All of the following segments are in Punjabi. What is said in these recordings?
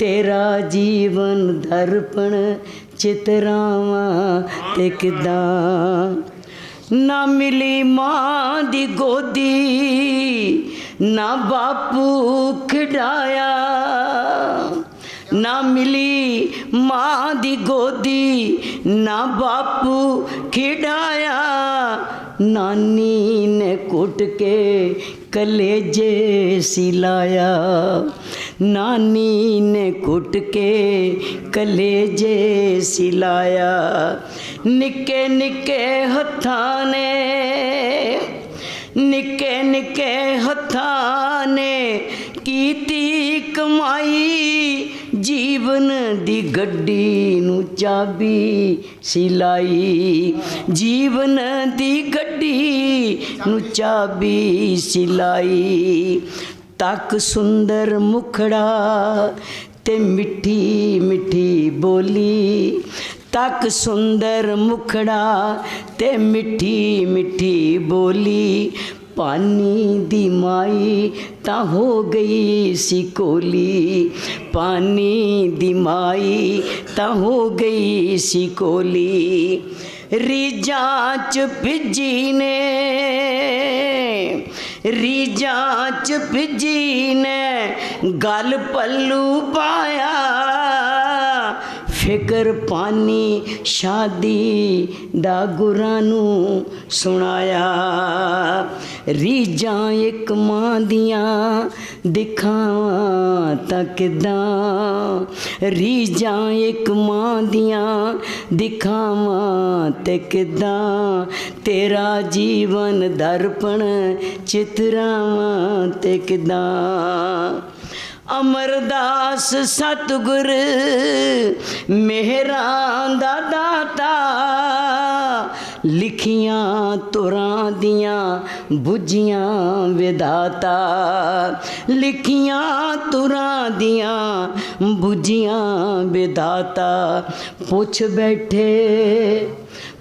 ਤੇਰਾ ਜੀਵਨ ਦਰਪਣ ਚਿਤਰਾਵਾਂ ਤੇ ਕਿਦਾਂ? ਨਾ ਮਿਲੀ ਮਾਂ ਦੀ ਗੋਦੀ, ਨਾ ਬਾਪੂ ਖਿਡਾਇਆ। ਨਾ ਮਿਲੀ ਮਾਂ ਦੀ ਗੋਦੀ, ਨਾ ਬਾਪੂ ਖਿਡਾਇਆ। ਨਾਨੀ ਨੇ ਕੁੱਟ ਕੇ ਕਲੇਜੇ ਸਿਲਾਇਆ ਨਾਨੀ ਨੇ ਕੁੱਟ ਕੇ ਕਲੇਜੇ ਸਿਲਾਇਆ ਨਿੱਕੇ ਨਿੱਕੇ ਹੱਥਾਂ ਨੇ ਨਿੱਕੇ ਨਿੱਕੇ ਹੱਥਾਂ ਨੇ ਕੀਤੀ ਕਮਾਈ ਜੀਵਨ ਦੀ ਗੱਡੀ ਨੂੰ ਚਾਬੀ ਸਿਲਾਈ ਜੀਵਨ ਦੀ ਗੱਡੀ ਨੂੰ ਚਾਬੀ ਸਿਲਾਈ ਤੱਕ ਸੁੰਦਰ ਮੁਖੜਾ ਤੇ ਮਿੱਠੀ ਮਿੱਠੀ ਬੋਲੀ। ਤੱਕ ਸੁੰਦਰ ਮੁਖੜਾ ਤੇ ਮਿੱਠੀ ਮਿੱਠੀ ਬੋਲੀ। ਪਾਨੀ ਦੀ ਮਾਈ ਤਾਂ ਹੋ ਗਈ ਸੀ ਕੋਲੀ। ਪਾਨੀ ਦੀ ਮਾਈ ਤਾਂ ਹੋ ਗਈ ਸੀ ਕੋਲੀ। ਰੀਜਾਂ ਚ ਭਿੱਜੀ ਨੇ ਰੀਜਾਂ ਚ ਭਿੱਜੀ ਨੇ ਗਲ ਪੱਲੂ ਪਾਇਆ ਫਿਕਰ ਪਾਨੀ ਸ਼ਾਦੀ ਦਾ ਗੁਰਾਂ ਨੂੰ ਸੁਣਾਇਆ। ਰੀਜਾਂ ਇੱਕ ਮਾਂ ਦੀਆਂ ਦਿਖਾਵਾਂ ਤਾਂ ਕਿਦਾਂ? ਰੀਜਾਂ ਇੱਕ ਮਾਂ ਦੀਆਂ ਦਿਖਾਵਾਂ ਤੇ ਕਿਦਾਂ? ਤੇਰਾ ਜੀਵਨ ਦਰਪਣ ਚਿਤਰਾਵਾਂ ਤੇ ਕਿਦਾਂ? ਅਮਰਦਾਸ ਸਤਗੁਰ, ਮਿਹਰਾਂ ਦਾ ਦਾਤਾ। ਲਿਖੀਆਂ ਤੁਰਾਂ ਦੀਆਂ ਬੁੱਝੀਆਂ ਵਿਦਾਤਾ ਲਿਖੀਆਂ ਤੁਰਾਂ ਦੀਆਂ ਬੁੱਝੀਆਂ ਵਿਦਾਤਾ ਪੁੱਛ ਬੈਠੇ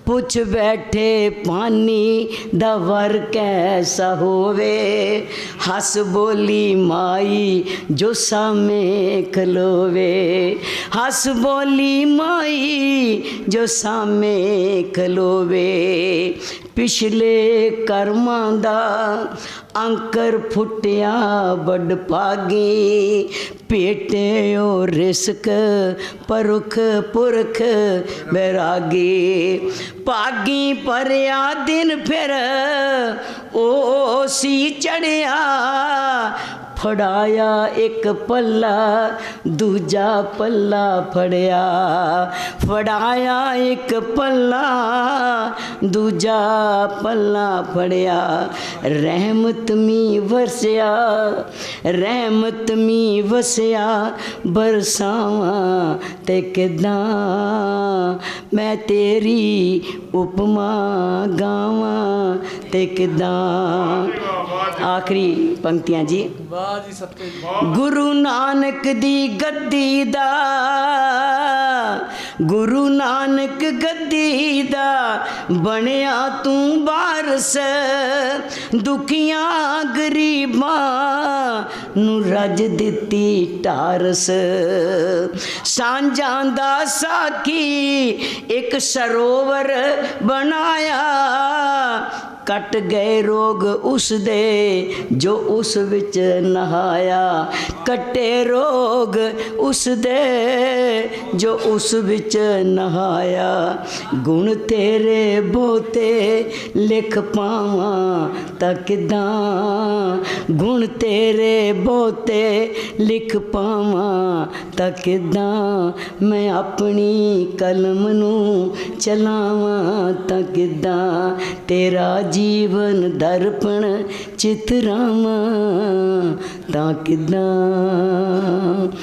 ਪੁੱਛ ਬੈਠੇ ਪਾਣੀ ਦਾ ਵਰ ਕੈਸਾ ਹੋਵੇ। ਹੱਸ ਬੋਲੀ ਮਾਈ ਜੋ ਸਾਹਮਣੇ ਖਲੋਵੇ। ਹੱਸ ਬੋਲੀ ਮਾਈ ਜੋ ਸਾਹਮਣੇ ਖਲੋਵੇ। ਪਿਛਲੇ ਕਰਮਾਂ ਦਾ ਅੰਕਰ ਫੁੱਟਿਆ ਵੱਡ ਪਾਗੀ ਪੇਟਿਓ ਰਿਸਕ ਪਰੁਖ ਪੁਰਖ ਬੈਰਾਗੀ। ਭਾਗੀ ਪਰਿਆ ਦਿਨ ਫਿਰ ਉਹ ਸੀ ਚੜਿਆ। ਫੜਾਇਆ ਇੱਕ ਪੱਲਾ, ਦੂਜਾ ਪੱਲਾ ਫੜਿਆ। ਫੜਾਇਆ ਇੱਕ ਪੱਲਾ ਦੂਜਾ ਪੱਲਾ ਫੜਿਆ ਰਹਿਮਤ ਮੀ ਵਰਸਿਆ ਰਹਿਮਤ ਮੀ ਵਸਿਆ ਬਰਸਾਵਾਂ ਤੇ ਕਿਦਾਂ ਮੈਂ ਤੇਰੀ ਉਪਮਾ ਗਾਵਾਂ ਤੇ ਕਿਦਾਂ। ਆਖਰੀ ਪੰਕਤੀਆਂ ਜੀ। ਵਾਹ ਜੀ ਸੱਤੇ ਗੁਰੂ ਨਾਨਕ ਦੀ ਗੱਦੀ ਦਾ ਗੁਰੂ ਨਾਨਕ ਗੱਦੀ ਦਾ ਬਣਿਆ ਤੂੰ ਬਾਰਸ ਦੁਖੀਆਂ ਗਰੀਬਾਂ ਨੂੰ ਰੱਜ ਦਿੱਤੀ ਟਾਰਸ। ਸਾਂਝਾਂ ਦਾ ਸਾਖੀ ਇੱਕ ਸਰੋਵਰ ਬਣਾਇਆ ਕੱਟ ਗਏ ਰੋਗ ਉਸ ਦੇ ਜੋ ਉਸ ਵਿੱਚ ਨਹਾਇਆ। ਕੱਟੇ ਰੋਗ ਉਸ ਦੇ ਜੋ ਉਸ ਵਿੱਚ ਨਹਾਇਆ। ਗੁਣ ਤੇਰੇ ਬੋਤੇ ਲਿਖ ਪਾਵਾਂ ਤਾਂ ਕਿਦਾਂ? ਗੁਣ ਤੇਰੇ ਬੋਤੇ ਲਿਖ ਪਾਵਾਂ ਤਾਂ ਕਿਦਾਂ? ਮੈਂ ਆਪਣੀ ਕਲਮ ਨੂੰ ਚਲਾਵਾਂ ਤਾਂ ਕਿਦਾਂ? ਤੇਰਾ ਜੀਵਨ ਦਰਪਣ ਚਿਤਰਾਵਾਂ ਤਾਂ ਕਿਦਾਂ